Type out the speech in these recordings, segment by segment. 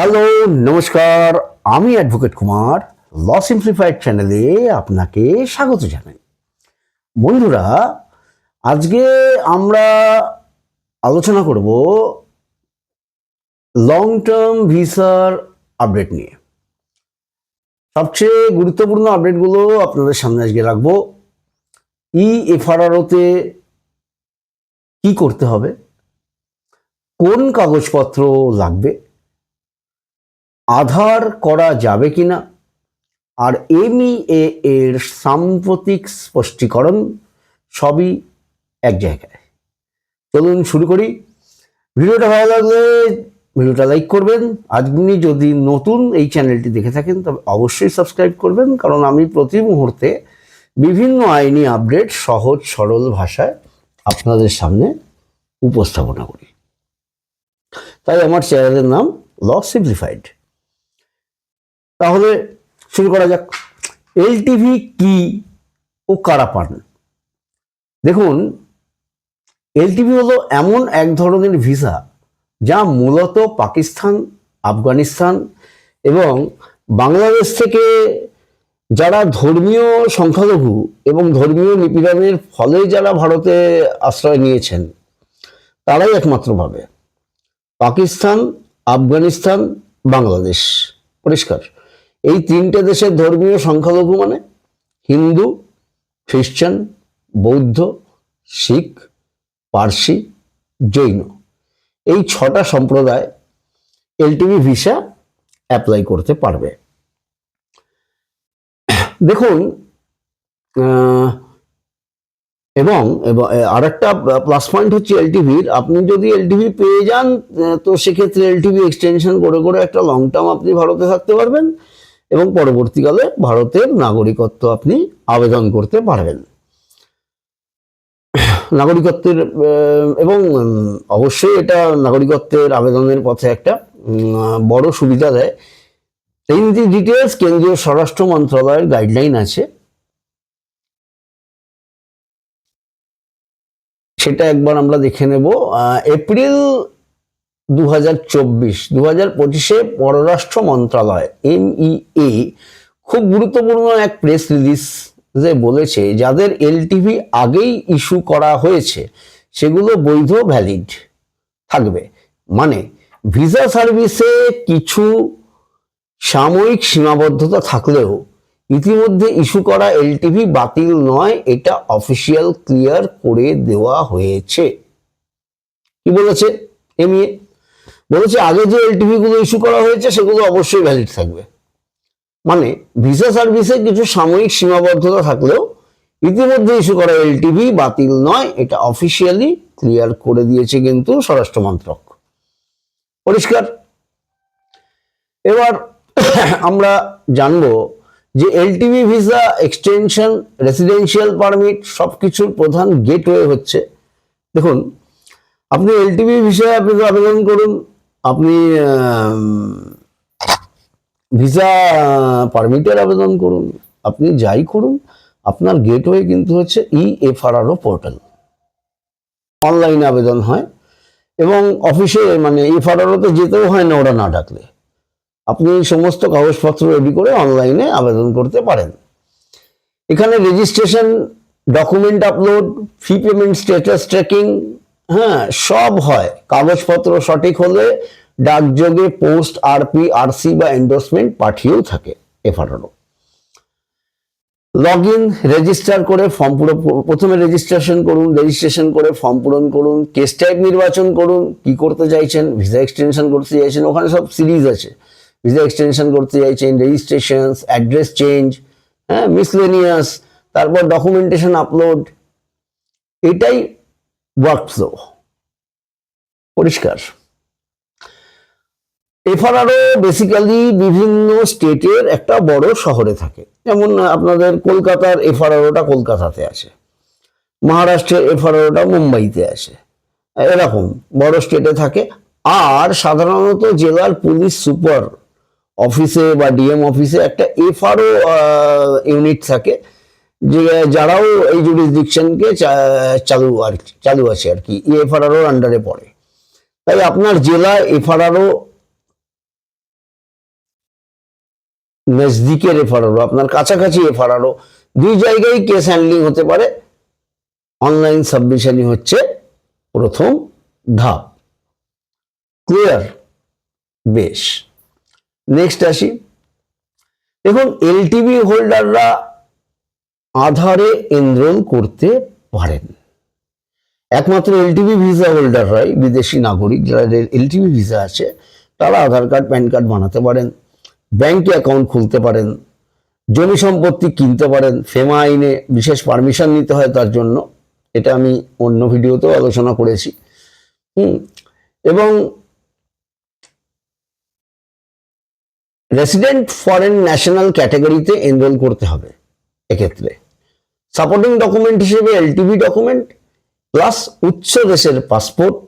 Hello, নমস্কার, আমি advocate Kumar ল simplified চ্যানেলে আপনাকে স্বাগত জানাই। বন্ধুরা, আজকে আমরা আলোচনা করব লং টার্ম ভিসার আপডেট নিয়ে। সবচেয়ে গুরুত্বপূর্ণ আপডেটগুলো আপনাদের সামনে আজকে রাখব। ই এফআরআরওতে কি করতে হবে? কোন কাগজপত্র লাগবে? আধার করা যাবে কিনা? আর এমইএ এর সাম্প্রতিক স্পষ্টীকরণ সবই এক জায়গায়। চলুন শুরু করি। ভিডিওটা ভালো লাগলে ভিডিওটা লাইক করবেন। আপনি যদি নতুন এই চ্যানেলটি দেখে থাকেন, তবে অবশ্যই সাবস্ক্রাইব করবেন, কারণ আমি প্রতি মুহূর্তে বিভিন্ন আইনি আপডেট সহজ, সরল ভাষায় আপনাদের সামনে উপস্থাপনা করি। তাই আমার চ্যানেলের নাম ল সিম্পলিফাইড তাহলে শুরু করা যাক। এলটিভি কি ও কারা পান? দেখুন, এলটিভি হলো এমন এক ধরনের ভিসা যা মূলত পাকিস্তান, আফগানিস্তান এবং বাংলাদেশ থেকে যারা ধর্মীয় সংখ্যালঘু এবং ধর্মীয় নিপীড়নের ফলে যারা ভারতে আশ্রয় নিয়েছেন, তারাই একমাত্র পাবে পাকিস্তান, আফগানিস্তান, বাংলাদেশ। পরিষ্কার। এই তিনটে দেশের ধর্মীয় সংখ্যালঘু মানে হিন্দু খ্রিস্টান বৌদ্ধ, শিখ, পার্সি, জৈন। এই ছটা সম্প্রদায় এলটিভি, ভিসা অ্যাপ্লাই করতে পারবে। দেখুন এবং আর একটা প্লাস পয়েন্ট হচ্ছে এলটিভির। আপনি যদি এলটিভি পেয়ে যান তো সেক্ষেত্রে এলটিভি এক্সটেনশন করে করে একটা লং টার্ম আপনি ভারতে থাকতে পারবেন। এবং পরবর্তীকালে ভারতের নাগরিকত্ব আপনি আবেদন করতে পারবেন। নাগরিকত্বের এবং অবশ্যই এটা নাগরিকত্বের আবেদনের পথে একটা বড় সুবিধা দেয়। এই নীতি ডিটেলস কেন্দ্রীয় স্বরাষ্ট্র মন্ত্রণালয়ের গাইডলাইন আছে, সেটা একবার আমরা দেখে নেব। এপ্রিল দু হাজার চব্বিশ দু হাজার পঁচিশে পররাষ্ট্র মন্ত্রণালয় এমইএ খুব গুরুত্বপূর্ণ এক প্রেস রিলিজ যে বলেছে, যাদের এলটিভি আগেই ইস্যু করা হয়েছে, সেগুলো বৈধ, ভ্যালিড থাকবে। মানে ভিসা সার্ভিসে কিছু সাময়িক সীমাবদ্ধতা থাকলেও ইতিমধ্যে ইস্যু করা এলটিভি বাতিল নয়, এটা অফিসিয়াল ক্লিয়ার করে দেওয়া হয়েছে। কি বলেছে এমইএ বলেছে, আগে যে এলটিভি গুলো ইস্যু করা হয়েছে, সেগুলো অবশ্যই ভ্যালিড থাকবে। মানে ভিসা সার্ভিসে কিছু সাময়িক সীমাবদ্ধতা থাকলেও ইতিমধ্যে ইস্যু করা এলটিভি বাতিল নয়, এটা অফিসিয়ালি ক্লিয়ার করে দিয়েছে কিন্তু স্বরাষ্ট্র মন্ত্রক। পরিষ্কার? এবার আমরা জানব যে LTV visa extension residential permit সবকিছুর প্রধান গেটওয়ে হচ্ছে। দেখুন, আপনি এলটিভি ভিসায় আপনি আবেদন করুন আপনি ভিসা পারমিটের আবেদন করুন, আপনি যাই করুন, আপনার গেটওয়ে কিন্তু হচ্ছে ই এফআরআরও পোর্টাল। অনলাইনে আবেদন হয় এবং অফিসে মানে এফআরআরওতে যেতেও হয় না ওরা না ডাকলে। আপনি সমস্ত কাগজপত্র রেডি করে অনলাইনে আবেদন করতে পারেন। এখানে registration, document upload, fee payment, status tracking হ্যাঁ সব হয়। কাগজপত্র সঠিক হলে ডাকযোগে পোস্ট, আরপি, আরসি বা এন্ডোর্সমেন্ট পাঠিয়েও থাকে এফআরআরও লগ ইন রেজিস্টার করে ফর্ম পুরো, প্রথমে রেজিস্ট্রেশন করুন রেজিস্ট্রেশন করে ফর্ম পূরণ করুন কেস টাইপ নির্বাচন করুন, কি করতে চাইছেন ভিসা এক্সটেনশন করতে চাইছেন, ওখানে সব সিরিজ আছে। ভিসা এক্সটেনশন করতে চাইছেন রেজিস্ট্রেশন অ্যাড্রেস চেঞ্জ হ্যাঁ মিসলেনিয়াস তারপর ডকুমেন্টেশন আপলোড এটাই ওয়ার্ক ফ্লো পরিষ্কার। এফআরআরও বেসিক্যালি বিভিন্ন স্টেটের একটা বড় শহরে থাকে। যেমন আপনাদের কলকাতার এফআরআরওটা কলকাতাতে আছে মহারাষ্ট্রের এফআরআরওটা মুম্বাইতে আছে এরকম বড় স্টেটে থাকে। আর সাধারণত জেলার পুলিশ সুপার অফিসে বা ডিএম অফিসে একটা এফআরও ইউনিট থাকে। যারাও এই জুরিসডিকশনকে চালু আর, চালু আছে আর কি এফআরআরওর আন্ডারে পড়ে। তাই আপনার জেলা এফআরআরও নজদিকের এফআরআরও আপনার কাছাকাছি এফআরআরও দুই জায়গায় কেস হ্যান্ডলিং হতে পারে। অনলাইন সাবমিশনই হচ্ছে প্রথম ধাপ। ক্লিয়ার বেশ। নেক্সট আসি। দেখুন এলটিভি হোল্ডাররা আধারে এনরোল করতে পারেন। একমাত্র এলটিভি ভিসা হোল্ডাররাই বিদেশি নাগরিক, যারা এলটিভি ভিসা আছে, তারা আধার কার্ড, প্যান কার্ড বানাতে পারেন ব্যাংকে অ্যাকাউন্ট খুলতে পারেন, জমি সম্পত্তি কিনতে পারেন ফেমা আইনে বিশেষ পারমিশন নিতে হয় তার জন্য। এটা আমি অন্য ভিডিওতেও আলোচনা করেছি। হুম, এবং রেসিডেন্ট ফরেন ন্যাশনাল ক্যাটাগরিতে এনরোল করতে হবে। এক্ষেত্রে। সাপোর্টিং ডকুমেন্ট হিসেবে এলটিভি ডকুমেন্ট প্লাস উচ্চ দেশের পাসপোর্ট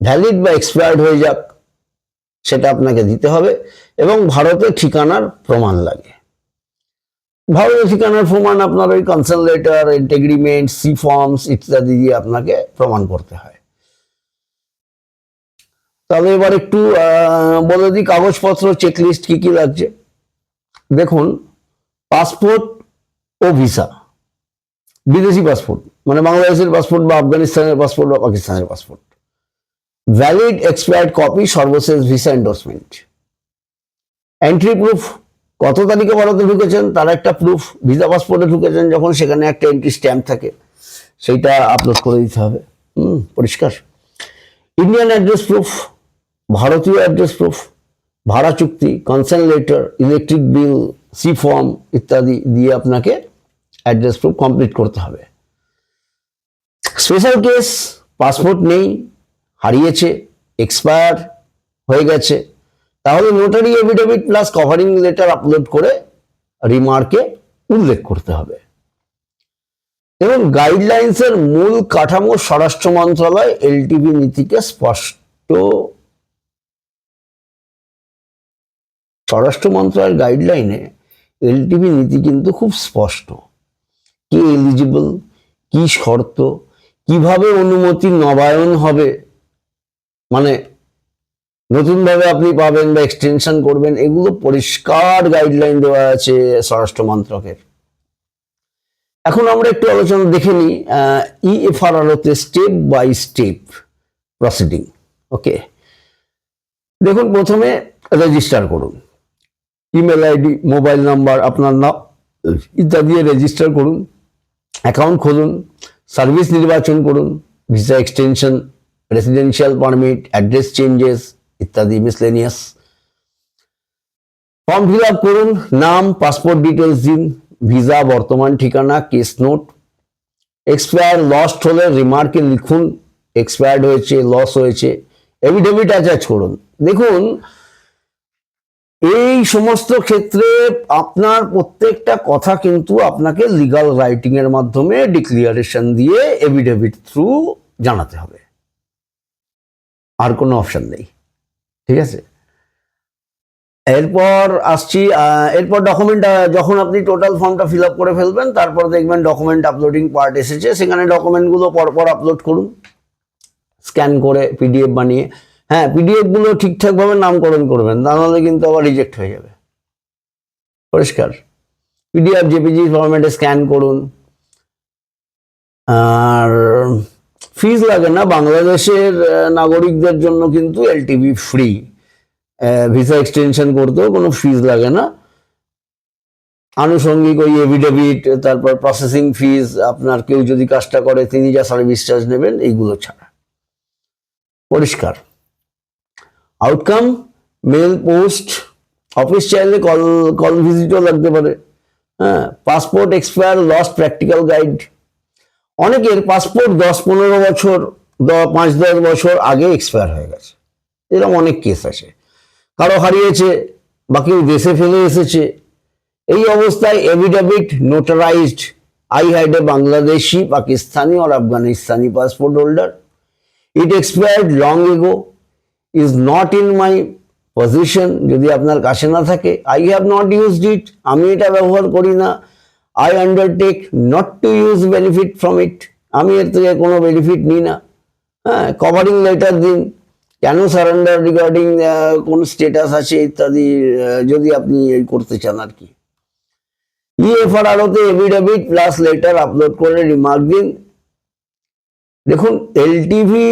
ভ্যালিড বা এক্সপায়ার্ড হয়ে যাক, সেটা আপনাকে দিতে হবে এবং ভারতে ঠিকানার প্রমাণ লাগে। ভারতের ঠিকানার প্রমাণ আপনার ওই consul letter agreement C forms ইত্যাদি দিয়ে আপনাকে প্রমাণ করতে হয়। তাহলে এবার একটু বলে দিই কাগজপত্র চেকলিস্ট কি কি লাগছে। দেখুন পাসপোর্ট ও ভিসা। বিদেশি পাসপোর্ট মানে বাংলাদেশের পাসপোর্ট বা আফগানিস্তানের পাসপোর্ট বা পাকিস্তানের পাসপোর্ট। ভ্যালিড এক্সপায়ার্ড কপি সর্বশেষ ভিসা এন্ডোর্সমেন্ট এন্ট্রি প্রুফ কত তারিখে ভারতে ঢুকেছেন? তার একটা প্রুফ ভিসা পাসপোর্টে ঢুকেছেন যখন সেখানে একটা এন্ট্রি স্ট্যাম্প থাকে। সেইটা আপলোড করে দিতে হবে। হুম, পরিষ্কার। ইন্ডিয়ান অ্যাড্রেস প্রুফ ভারতীয় অ্যাড্রেস প্রুফ ভাড়া চুক্তি concern letter electric bill C form ইত্যাদি দিয়ে আপনাকে অ্যাড্রেস প্রুফ কমপ্লিট করতে হবে। স্পেশাল কেস পাসপোর্ট নেই, হারিয়েছে এক্সপায়ার হয়ে গেছে। তাহলে notary affidavit plus covering letter upload করে রিমার্কে উল্লেখ করতে হবে। এবং গাইডলাইন্সের মূল কাঠামো স্বরাষ্ট্র মন্ত্রণালয় এলটিভি নীতিকে স্পষ্ট স্বরাষ্ট্র মন্ত্রণালয়ের গাইডলাইনে এলটিভি নীতি কিন্তু খুব স্পষ্ট। কে এলিজিবল কি শর্ত, কীভাবে অনুমতি নবায়ন হবে? মানে নতুনভাবে আপনি পাবেন বা এক্সটেনশন করবেন, এগুলো পরিষ্কার গাইডলাইন দেওয়া আছে স্বরাষ্ট্র মন্ত্রকের। এখন আমরা একটু আলোচনা দেখে নিই ইএফআরআরওতে step by step proceeding okay দেখুন, প্রথমে রেজিস্টার করুন। ইমেল আইডি মোবাইল নাম্বার আপনার নাম, ইত্যাদি রেজিস্টার করুন। অ্যাকাউন্ট খুলুন সার্ভিস নির্বাচন করুন visa extension residential permit address changes ইত্যাদি মিসলেনিয়াস ফর্ম ফিল আপ করুন, নাম পাসপোর্ট ডিটেলস দিন ভিসা বর্তমান ঠিকানা কেস নোট এক্সপায়ার লস্ট হলে রিমার্কে লিখুন এক্সপায়ার্ড হয়েছে লস হয়েছে এভিডেভিট অ্যাটাচ করুন। দেখুন এই সমস্ত ক্ষেত্রে আপনার প্রত্যেকটা কথা কিন্তু আপনাকে লিগাল রাইটিং এর মাধ্যমে ডিক্লিয়ারেশন দিয়ে এভিডেভিট থ্রু জানাতে হবে। আর কোনো অপশন নেই। ঠিক আছে? এরপর আসছি এরপর ডকুমেন্ট যখন আপনি টোটাল ফর্মটা ফিল আপ করে ফেলবেন, তারপর দেখবেন ডকুমেন্ট আপলোডিং পার্ট এসেছে। সেখানে ডকুমেন্টগুলো পরপর আপলোড করুন। স্ক্যান করে পিডিএফ বানিয়ে। হ্যাঁ পিডিএফগুলো ঠিকঠাকভাবে নামকরণ করবেন, তা নাহলে কিন্তু আবার রিজেক্ট হয়ে যাবে। পরিষ্কার। পিডিএফ জেপিজি ফরম্যাটে স্ক্যান করুন। আর ফিজ লাগে না, বাংলাদেশের নাগরিকদের জন্য কিন্তু এলটিভি ফ্রি ভিসা এক্সটেনশন করতেও কোনো ফিজ লাগে না। আনুষঙ্গিক ওই এভিডেভিট তারপর প্রসেসিং ফিজ আপনার কেউ যদি কাজটা করে, তিনি যা সার্ভিস চার্জ নেবেন, এইগুলো ছাড়া। পরিষ্কার। আউটকাম মেল পোস্ট অফিস চাইলে কল কল ভিজিটও লাগতে পারে হ্যাঁ passport expire lost practical guide অনেকের পাসপোর্ট দশ পনেরো বছর পাঁচ দশ বছর আগে এক্সপায়ার হয়ে গেছে। এরকম অনেক কেস আছে। কারও হারিয়েছে বা কেউ দেশে ফেলে এসেছে। এই অবস্থায় affidavit notarized I had a Bangladeshi Pakistani R Afghanistani passport holder it expired long ago is not in my position যদি আপনার কাছে না থাকে I have not used it আমি এটা ব্যবহার করি না I undertake not to use benefit from it আমি এর থেকে কোনো বেনিফিট নিই না। হ্যাঁ কভারিং লেটার দিন, কেন সারেন্ডার রিগার্ডিং কোন স্টেটাস আছে ইত্যাদি যদি আপনি এই করতে চান আর কি। ইএফআর আরোতে এভিডেভিট প্লাস লেটার আপলোড করে রিমার্ক দিন। দেখুন এলটিভি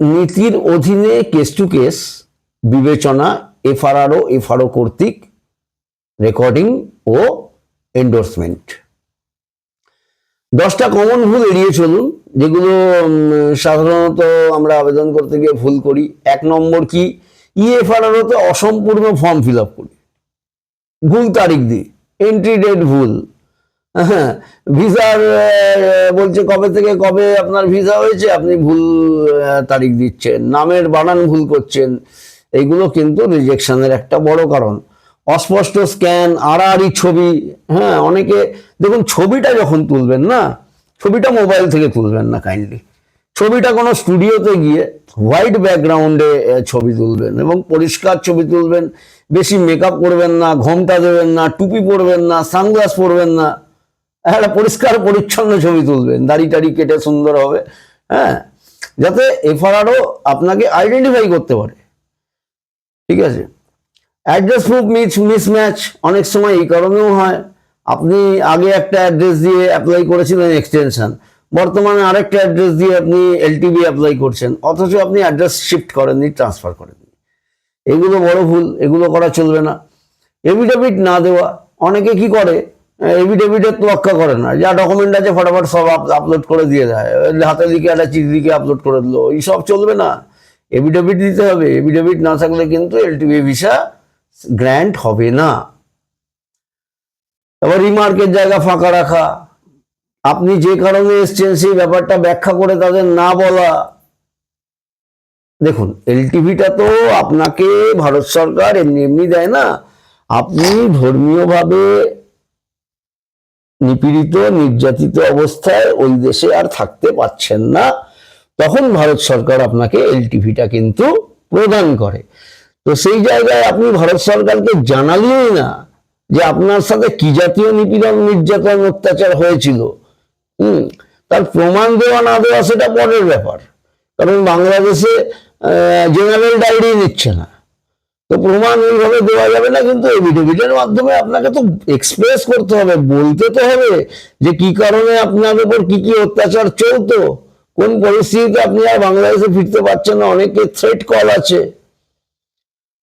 নীতির অধীনে কেস টু কেস বিবেচনা এফআরআরও এফআরও কর্তৃক রেকর্ডিং ও এন্ডোর্সমেন্ট দশটা কমন ভুল এড়িয়ে চলুন, যেগুলো সাধারণত আমরা আবেদন করতে গিয়ে ভুল করি। এক নম্বর কি? ইএফআরআরওতে অসম্পূর্ণ ফর্ম ফিল আপ করি। ভুল তারিখ দিই। এন্ট্রি ডেট ভুল। হ্যাঁ ভিসার বলছে কবে থেকে কবে আপনার ভিসা হয়েছে, আপনি ভুল তারিখ দিচ্ছেন, নামের বানান ভুল করছেন, এইগুলো কিন্তু রিজেকশনের একটা বড় কারণ। অস্পষ্ট স্ক্যান আড়াআড়ি ছবি হ্যাঁ অনেকে, দেখুন ছবিটা যখন তুলবেন না, ছবিটা মোবাইল থেকে তুলবেন না কাইন্ডলি ছবিটা কোনো স্টুডিওতে গিয়ে হোয়াইট ব্যাকগ্রাউন্ডে ছবি তুলবেন এবং পরিষ্কার ছবি তুলবেন, বেশি মেকআপ করবেন না, ঘোমটা দেবেন না, টুপি পরবেন না সানগ্লাস পরবেন না। একটা পরিষ্কার পরিচ্ছন্ন ছবি তুলবেন। দাড়ি টাড়ি কেটে সুন্দর হবে হ্যাঁ? যাতে এফআরআরও আপনাকে আইডেন্টিফাই করতে পারে। ঠিক আছে? অ্যাড্রেস প্রুফ মিস মিসম্যাচ অনেক সময় এই কারণেও হয়। আপনি আগে একটা অ্যাড্রেস দিয়ে অ্যাপ্লাই করেছিলেন এক্সটেনশন বর্তমানে আরেকটা অ্যাড্রেস দিয়ে আপনি এলটিবি অ্যাপ্লাই করছেন। অথচ আপনি অ্যাড্রেস শিফট করেননি ট্রান্সফার করেননি। এগুলো বড় ভুল, এগুলো করা চলবে না। এভিডেভিট না দেওয়া, অনেকে কি করে? এভিডেভিটের তোয়াক্কা করে না। যা ডকুমেন্ট আছে ফটাফট সব আপলোড করে দিয়ে দেয়। হাতে লিখে একটা চিঠি লিখে আপলোড করে দিলো। এইসব চলবে না। এভিডেভিট দিতে হবে। এভিডেভিট না থাকলে কিন্তু এলটিবি ভিসা গ্র্যান্ট হবে না। তারপর রিমার্কের জায়গা ফাঁকা রাখা। আপনি যে কারণে এসছেন সেই ব্যাপারটা ব্যাখ্যা করে তাদের না বলা। দেখুন এলটিভিটা তো আপনাকে ভারত সরকার এমনি এমনি দেয় না। আপনি ধর্মীয়ভাবে নিপীড়িত, নির্যাতিত অবস্থায় ওই দেশে আর থাকতে পারছেন না। তখন ভারত সরকার আপনাকে এলটিভিটা কিন্তু প্রদান করে। তো সেই জায়গায় আপনি ভারত সরকারকে জানালেই না যে আপনার সাথে কি জাতীয় নিপীড়ন, নির্যাতন, অত্যাচার হয়েছিল। হুম, তার প্রমাণ দেওয়া না দেওয়া সেটা পরের ব্যাপার। কারণ বাংলাদেশে জেনারেল ডায়েরি নিচ্ছে না। তো প্রমাণ ওইভাবে দেওয়া যাবে না, কিন্তু এভিডেভিটের মাধ্যমে আপনাকে তো এক্সপ্রেস করতে হবে, বলতে তো হবে যে কি কারণে আপনার উপর কি কি অত্যাচার চলতো, কোন পরিস্থিতিতে আপনি আর বাংলাদেশে ফিরতে পারছেন না, অনেকে থ্রেট কল আছে।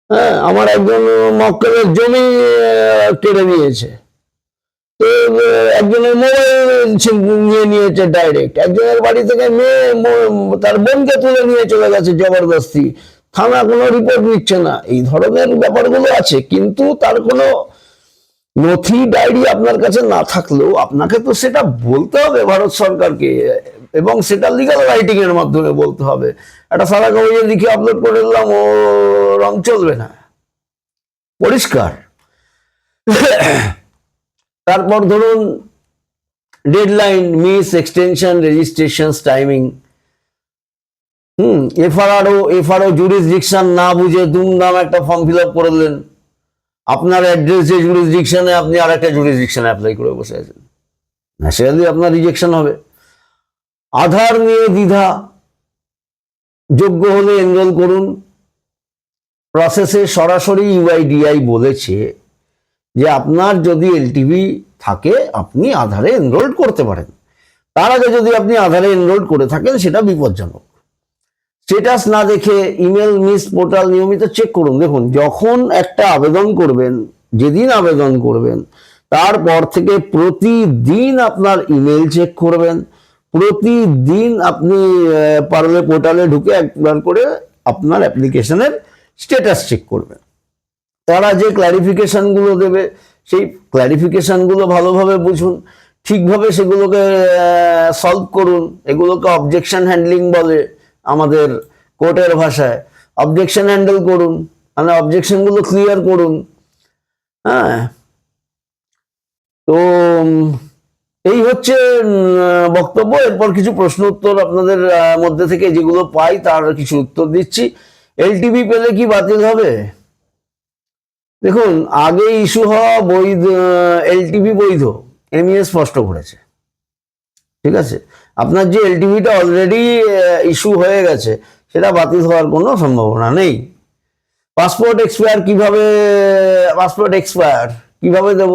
হ্যাঁ আমার একজন মক্কেলের জমি কেড়ে নিয়েছে। তো একজনের মোবাইল নিয়ে নিয়েছে ডাইরেক্ট একজনের বাড়ি থেকে মেয়ে তার বোনকে তুলে নিয়ে চলে গেছে, জবরদস্তি। থানা কোনো রিপোর্ট নিচ্ছে না। এই ধরনের ব্যাপারগুলো আছে, কিন্তু তার কোনো নথি ডায়েরি আপনার কাছে না থাকলেও আপনাকে তো সেটা বলতে হবে ভারত সরকারকে, এবং সেটা লিগাল রাইটিং এর মাধ্যমে বলতে হবে। একটা সারা কাগজে লিখে আপলোড করে দিলাম, ও রং চলবে না। পরিষ্কার। তারপর ধরুন deadline miss extension registration timing হুম, এফআরআরও, এফআরও জুরিসডিকশন না বুঝে দুমদাম একটা ফর্ম ফিল আপ করে দিলেন। আপনার অ্যাড্রেস যে জুরিসডিকশনে আপনি আর একটা জুরিসডিকশনে অ্যাপ্লাই করে বসে আছেন। ন্যাচারালি আপনার রিজেকশন হবে। আধার নিয়ে দ্বিধা, যোগ্য হলে এনরোল করুন। প্রসেসে সরাসরি ইউআইডিআই বলেছে যে আপনার যদি এলটিভি থাকে, আপনি আধারে এনরোল করতে পারেন। তার আগে যদি আপনি আধারে এনরোল করে থাকেন, সেটা বিপজ্জনক। স্টেটাস না দেখে ইমেল মিস পোর্টাল নিয়মিত চেক করুন। দেখুন, যখন একটা আবেদন করবেন, যেদিন আবেদন করবেন, তারপর থেকে প্রতিদিন আপনার ইমেল চেক করবেন। প্রতিদিন আপনি পারলে পোর্টালে ঢুকে একবার করে আপনার অ্যাপ্লিকেশনের স্টেটাস চেক করবেন। তারা যে ক্লারিফিকেশনগুলো দেবে, সেই ক্লারিফিকেশনগুলো ভালোভাবে বুঝুন। ঠিকভাবে সেগুলোকে সলভ করুন। এগুলোকে অবজেকশন হ্যান্ডলিং বলে। আমাদের কোর্টের ভাষায় অবজেকশন হ্যান্ডেল করুন মানে অবজেকশনগুলো ক্লিয়ার করুন। হ্যাঁ? তো এই হচ্ছে বক্তব্য। এরপর কিছু প্রশ্ন উত্তর আপনাদের মধ্যে থেকে যেগুলো পাই তার কিছু উত্তর দিচ্ছি। এলটিভি পেলে কি বাতিল হবে? দেখুন, আগে ইস্যু হওয়া বৈধ এলটিভি বৈধ। এমইএ স্পষ্ট করেছে। ঠিক আছে? আপনার যে এলটিভিটা অলরেডি ইস্যু হয়ে গেছে, সেটা বাতিল হওয়ার কোনো সম্ভাবনা নেই। পাসপোর্ট এক্সপায়ার কীভাবে পাসপোর্ট এক্সপায়ার কীভাবে দেব?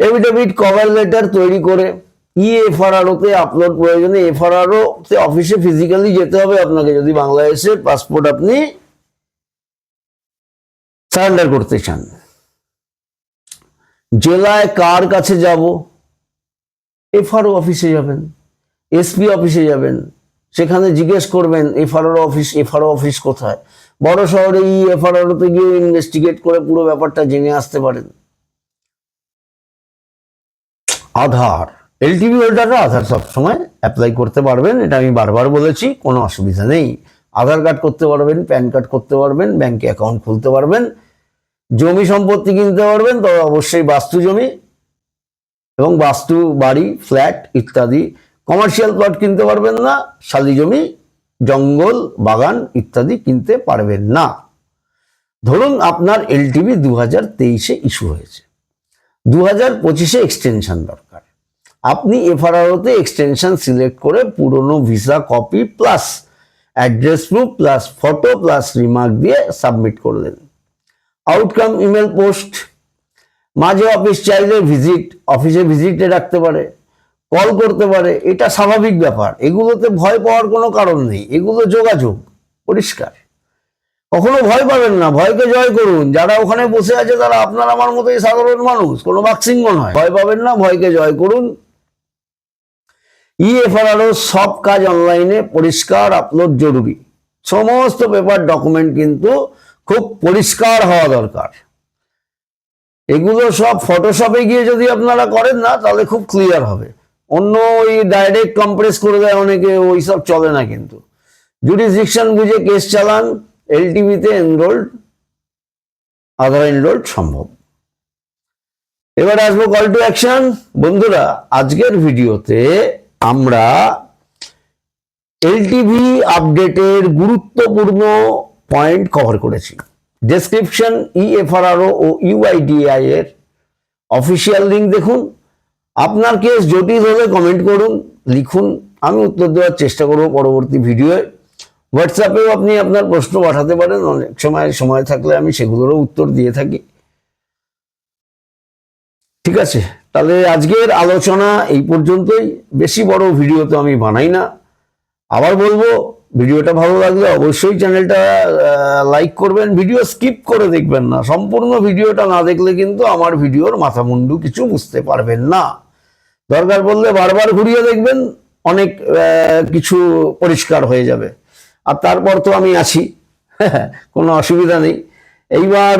এভিডেভিট কভার লেটার তৈরি করে ই এফআরআরওতে আপলোড প্রয়োজনে এফআরআরও তে অফিসে ফিজিক্যালি যেতে হবে আপনাকে, যদি বাংলাদেশের পাসপোর্ট আপনি সারেন্ডার করতে চান। জেলায় কার কাছে যাব? এফআরও অফিসে যাবেন। এসপি অফিসে যাবেন। সেখানে জিজ্ঞেস করবেন এফআরও অফিস এফআরও অফিস কোথায়? বড় শহরে ই এফআরওতে গিয়ে ইনভেস্টিগেট করে পুরো ব্যাপারটা জেনে আসতে পারেন। আধার। এলটিভি হোল্ডাররা আধার সবসময় অ্যাপ্লাই করতে পারবেন, এটা আমি বারবার বলেছি, কোনো অসুবিধা নেই। আধার কার্ড করতে পারবেন প্যান কার্ড করতে পারবেন ব্যাংকে অ্যাকাউন্ট খুলতে পারবেন, জমি সম্পত্তি কিনতে পারবেন, তবে অবশ্যই বাস্তু জমি এবং বাস্তু বাড়ি ফ্ল্যাট ইত্যাদি কমার্শিয়াল প্লট কিনতে পারবেন না, শালি জমি, জঙ্গল, বাগান ইত্যাদি কিনতে পারবেন না। ধরুন আপনার এলটিভি দু হাজার তেইশে ইস্যু হয়েছে। দু হাজার পঁচিশে এক্সটেনশন দরকার। আপনি এফআরআরওতে এক্সটেনশন সিলেক্ট করে পুরনো visa copy plus address proof plus photo plus remark দিয়ে সাবমিট করলেন আউটকাম ইমেল পোস্ট মাঝে অফিস চাইলে ভিজিট অফিসে ভিজিটে রাখতে পারে। কল করতে পারে, এটা স্বাভাবিক ব্যাপার। এগুলোতে ভয় পাওয়ার কোনো কারণ নেই। এগুলো যোগাযোগ, পরিষ্কার। কখনো ভয় পাবেন না, ভয়কে জয় করুন। যারা ওখানে বসে আছে, তারা আপনার আমার মতোই সাধারণ মানুষ, কোনো বাক্সিংহ নয়। ভয় পাবেন না, ভয়কে জয় করুন। ইএফআরআরও সব কাজ অনলাইনে, পরিষ্কার, আপলোড জরুরি। সমস্ত পেপার, ডকুমেন্ট কিন্তু খুব পরিষ্কার হওয়া দরকার। এগুলো সব ফটোশপে গিয়ে যদি আপনারা করেন না, তাহলে খুব ক্লিয়ার হবে। অন্য ওই ডাইরেক্ট কম্প্রেস করে দেয়, অনেকে ওই সব চলে না কিন্তু। জুডিসডিকশন বুঝে কেস চালান এলটিভিতে এনরোল্ড আধার এনরোল্ড সম্ভব। এবার আসব কল টু অ্যাকশন বন্ধুরা, আজকের ভিডিওতে আমরা এলটিভি আপডেটের গুরুত্বপূর্ণ পয়েন্ট কভার করেছি। ডেসক্রিপশন ইএফআরআরও ও ইউআইডিআই এর অফিসিয়াল লিঙ্ক দেখুন। আপনার কেস জটিল হলে কমেন্ট করুন, লিখুন, আমি উত্তর দেওয়ার চেষ্টা করব পরবর্তী ভিডিওয়ে হোয়াটসঅ্যাপেও আপনি আপনার প্রশ্ন পাঠাতে পারেন, অনেক সময় সময় থাকলে আমি সেগুলোরও উত্তর দিয়ে থাকি। ঠিক আছে, তাহলে আজকের আলোচনা এই পর্যন্তই। বেশি বড় ভিডিও তো আমি বানাই না। আবার বলব ভিডিওটা ভালো লাগলে অবশ্যই চ্যানেলটা লাইক করবেন ভিডিও স্কিপ করে দেখবেন না। সম্পূর্ণ ভিডিওটা না দেখলে কিন্তু আমার ভিডিওর মাথা মুন্ডু কিছু বুঝতে পারবেন না। দরকার পড়লে বারবার ঘুরিয়ে দেখবেন অনেক কিছু পরিষ্কার হয়ে যাবে। আর তারপর তো আমি আছি। কোনো অসুবিধা নেই। এইবার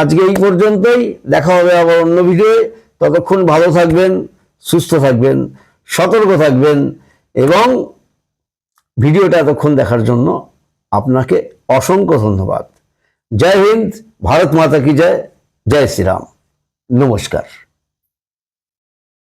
আজকে এই পর্যন্তই। দেখা হবে আবার অন্য ভিডিওয়ে। ততক্ষণ ভালো থাকবেন, সুস্থ থাকবেন, সতর্ক থাকবেন এবং ভিডিওটা এতক্ষণ দেখার জন্য আপনাকে অসংখ্য ধন্যবাদ। জয় হিন্দ, ভারত মাতা কি জয়? জয় শ্রীরাম। নমস্কার।